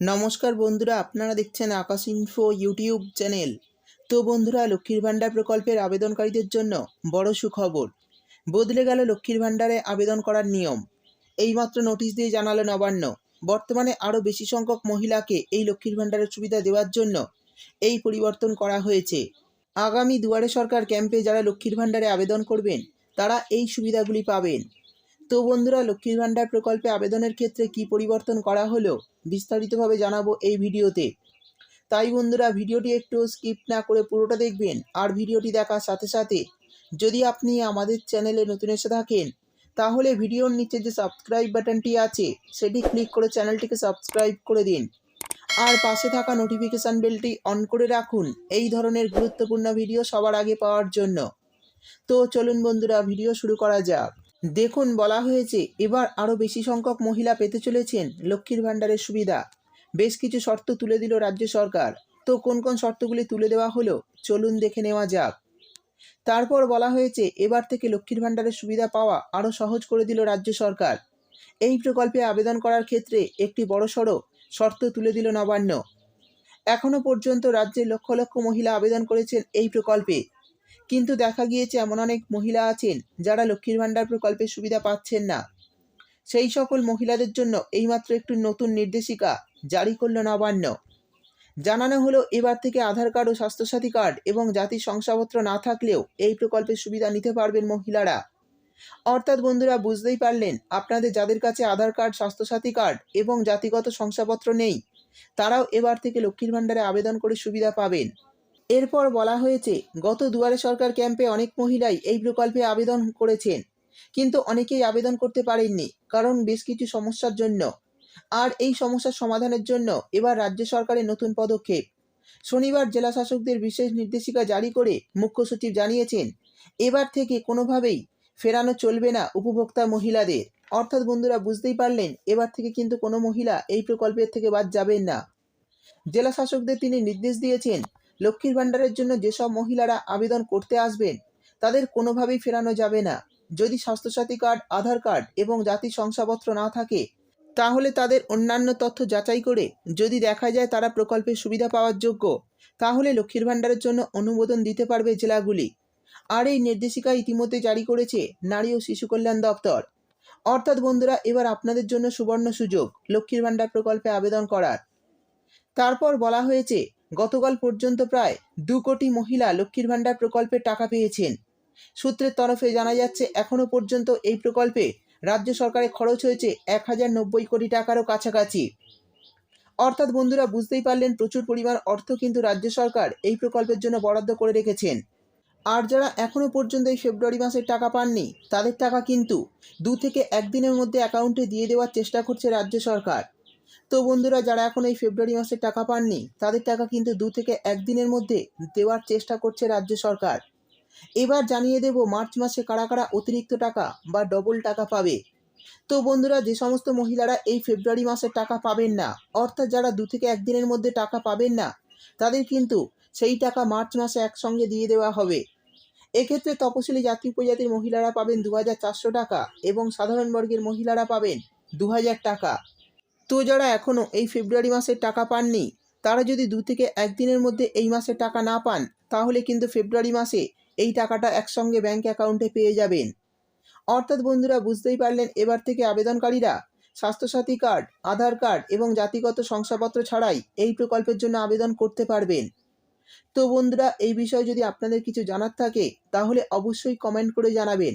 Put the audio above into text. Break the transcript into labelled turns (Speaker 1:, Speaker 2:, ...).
Speaker 1: নমস্কার বন্ধুরা, আপনারা দেখছেন আকাশ ইনফো ইউটিউব চ্যানেল। তো বন্ধুরা, লক্ষ্মীর ভাণ্ডার প্রকল্পের আবেদনকারীদের জন্য বড় সুখবর। বদলে গেল লক্ষ্মীর ভাণ্ডারে আবেদন করার নিয়ম। এইমাত্র নোটিশ দিয়ে জানালো নবান্ন। বর্তমানে আরও বেশি সংখ্যক মহিলাকে এই লক্ষ্মীর ভাণ্ডারের সুবিধা দেওয়ার জন্য এই পরিবর্তন করা হয়েছে। আগামী দুয়ারে সরকার ক্যাম্পে যারা লক্ষ্মীর ভাণ্ডারে আবেদন করবেন, তারা এই সুবিধাগুলি পাবেন। তো বন্ধুরা, লক্ষ্মীর ভাণ্ডার প্রকল্পে আবেদনের ক্ষেত্রে কি পরিবর্তন করা হলো? বিস্তারিতভাবে জানাব এই ভিডিওতে। তাই বন্ধুরা, ভিডিওটি একটু স্কিপ না করে পুরোটা দেখবেন আর ভিডিওটি দেখার সাথে সাথে যদি আপনি আমাদের চ্যানেলে নতুন এসে থাকেন, তাহলে ভিডিওর নিচে যে সাবস্ক্রাইব বাটনটি আছে, সেটি ক্লিক করে চ্যানেলটিকে সাবস্ক্রাইব করে দিন। আর পাশে থাকা নোটিফিকেশান বেলটি অন করে রাখুন এই ধরনের গুরুত্বপূর্ণ ভিডিও সবার আগে পাওয়ার জন্য। তো চলুন বন্ধুরা, ভিডিও শুরু করা যাক। দেখুন বলা হয়েছে, এবার আরও বেশি সংখ্যক মহিলা পেতে চলেছেন লক্ষ্মীর ভাণ্ডারের সুবিধা। বেশ কিছু শর্ত তুলে দিল রাজ্য সরকার। তো কোন কোন শর্তগুলি তুলে দেওয়া হলো, চলুন দেখে নেওয়া যাক। তারপর বলা হয়েছে, এবার থেকে লক্ষ্মীর ভাণ্ডারের সুবিধা পাওয়া আরও সহজ করে দিল রাজ্য সরকার। এই প্রকল্পে আবেদন করার ক্ষেত্রে একটি বড়সড় শর্ত তুলে দিল নবান্ন। এখনও পর্যন্ত রাজ্যে লক্ষ লক্ষ মহিলা আবেদন করেছেন এই প্রকল্পে। কিন্তু দেখা গিয়েছে এমন অনেক মহিলা আছেন যারা লক্ষ্মীর ভাণ্ডার প্রকল্পের সুবিধা পাচ্ছেন না। সেই সকল মহিলাদের জন্য এইমাত্র একটি নতুন নির্দেশিকা জারি করল নবান্ন। জানানো হলো এবার থেকে আধার কার্ড ও স্বাস্থ্যসাথী কার্ড এবং জাতির শংসাপত্র না থাকলেও এই প্রকল্পের সুবিধা নিতে পারবেন মহিলারা। অর্থাৎ বন্ধুরা, বুঝতেই পারলেন, আপনাদের যাদের কাছে আধার কার্ড, স্বাস্থ্যসাথী কার্ড এবং জাতিগত শংসাপত্র নেই, তারাও এবার থেকে লক্ষ্মীর ভাণ্ডারে আবেদন করে সুবিধা পাবেন। এরপর বলা হয়েছে, গত দুয়ারে সরকার ক্যাম্পে অনেক মহিলাই এই প্রকল্পে আবেদন করেছেন, কিন্তু অনেকেই আবেদন করতে পারেননি কারণ বেশ কিছু সমস্যার জন্য। আর এই সমস্যার সমাধানের জন্য এবার রাজ্য সরকারের নতুন পদক্ষেপ। শনিবার জেলা শাসকদের বিশেষ নির্দেশিকা জারি করে মুখ্য সচিব জানিয়েছেন, এবার থেকে কোনোভাবেই ফেরানো চলবে না উপভোক্তা মহিলাদের। অর্থাৎ বন্ধুরা, বুঝতেই পারলেন, এবার থেকে কিন্তু কোনো মহিলা এই প্রকল্পের থেকে বাদ যাবেন না। জেলা শাসকদের তিনি নির্দেশ দিয়েছেন লক্ষ্মীর ভাণ্ডারের জন্য যেসব মহিলারা আবেদন করতে আসবেন, তাদের কোনোভাবেই ফেরানো যাবে না। যদি স্বাস্থ্যসাথী কার্ড, আধার কার্ড এবং জাতির শংসাপত্র না থাকে, তাহলে তাদের অন্যান্য তথ্য যাচাই করে যদি দেখা যায় তারা প্রকল্পের সুবিধা পাওয়ার যোগ্য, তাহলে লক্ষ্মীর ভাণ্ডারের জন্য অনুমোদন দিতে পারবে জেলাগুলি। আর এই নির্দেশিকা ইতিমধ্যে জারি করেছে নারী ও শিশু কল্যাণ দপ্তর। অর্থাৎ বন্ধুরা, এবার আপনাদের জন্য সুবর্ণ সুযোগ লক্ষ্মীর ভাণ্ডার প্রকল্পে আবেদন করার। তারপর বলা হয়েছে গতকাল পর্যন্ত প্রায় দু কোটি মহিলা লক্ষ্মীর ভাণ্ডার প্রকল্পের টাকা পেয়েছেন। সূত্রের তরফে জানা যাচ্ছে, এখনও পর্যন্ত এই প্রকল্পে রাজ্য সরকারের খরচ হয়েছে এক হাজার নব্বই কোটি টাকারও কাছাকাছি। অর্থাৎ বন্ধুরা, বুঝতেই পারলেন, প্রচুর পরিমাণ অর্থ কিন্তু রাজ্য সরকার এই প্রকল্পের জন্য বরাদ্দ করে রেখেছেন। আর যারা এখনও পর্যন্ত এই ফেব্রুয়ারি মাসের টাকা পাননি, তাদের টাকা কিন্তু দু থেকে একদিনের মধ্যে অ্যাকাউন্টে দিয়ে দেওয়ার চেষ্টা করছে রাজ্য সরকার। তো বন্ধুরা, যারা এখন এই ফেব্রুয়ারি মাসের টাকা পাননি, তাদের টাকা কিন্তু দু থেকে একদিনের মধ্যে দেওয়ার চেষ্টা করছে রাজ্য সরকার। এবার জানিয়ে দেব, মার্চ মাসে কারা কারা অতিরিক্ত টাকা বা ডবল টাকা পাবে। তো বন্ধুরা, যে সমস্ত মহিলারা এই ফেব্রুয়ারি মাসের টাকা পাবেন না, অর্থাৎ যারা দু থেকে একদিনের মধ্যে টাকা পাবেন না, তাদের কিন্তু সেই টাকা মার্চ মাসে একসঙ্গে দিয়ে দেওয়া হবে। এক্ষেত্রে তপশিলি জাতি উপজাতির মহিলারা পাবেন দু হাজার চারশো টাকা এবং সাধারণ বর্গের মহিলারা পাবেন দু হাজার টাকা। তো যারা এখনও এই ফেব্রুয়ারি মাসের টাকা পাননি, তারা যদি দু থেকে একদিনের মধ্যে এই মাসের টাকা না পান, তাহলে কিন্তু ফেব্রুয়ারি মাসে এই টাকাটা একসঙ্গে ব্যাঙ্ক অ্যাকাউন্টে পেয়ে যাবেন। অর্থাৎ বন্ধুরা, বুঝতেই পারলেন এবার থেকে আবেদনকারীরা স্বাস্থ্যসাথী কার্ড, আধার কার্ড এবং জাতিগত শংসাপত্র ছাড়াই এই প্রকল্পের জন্য আবেদন করতে পারবেন। তো বন্ধুরা, এই বিষয়ে যদি আপনাদের কিছু জানার থাকে, তাহলে অবশ্যই কমেন্ট করে জানাবেন।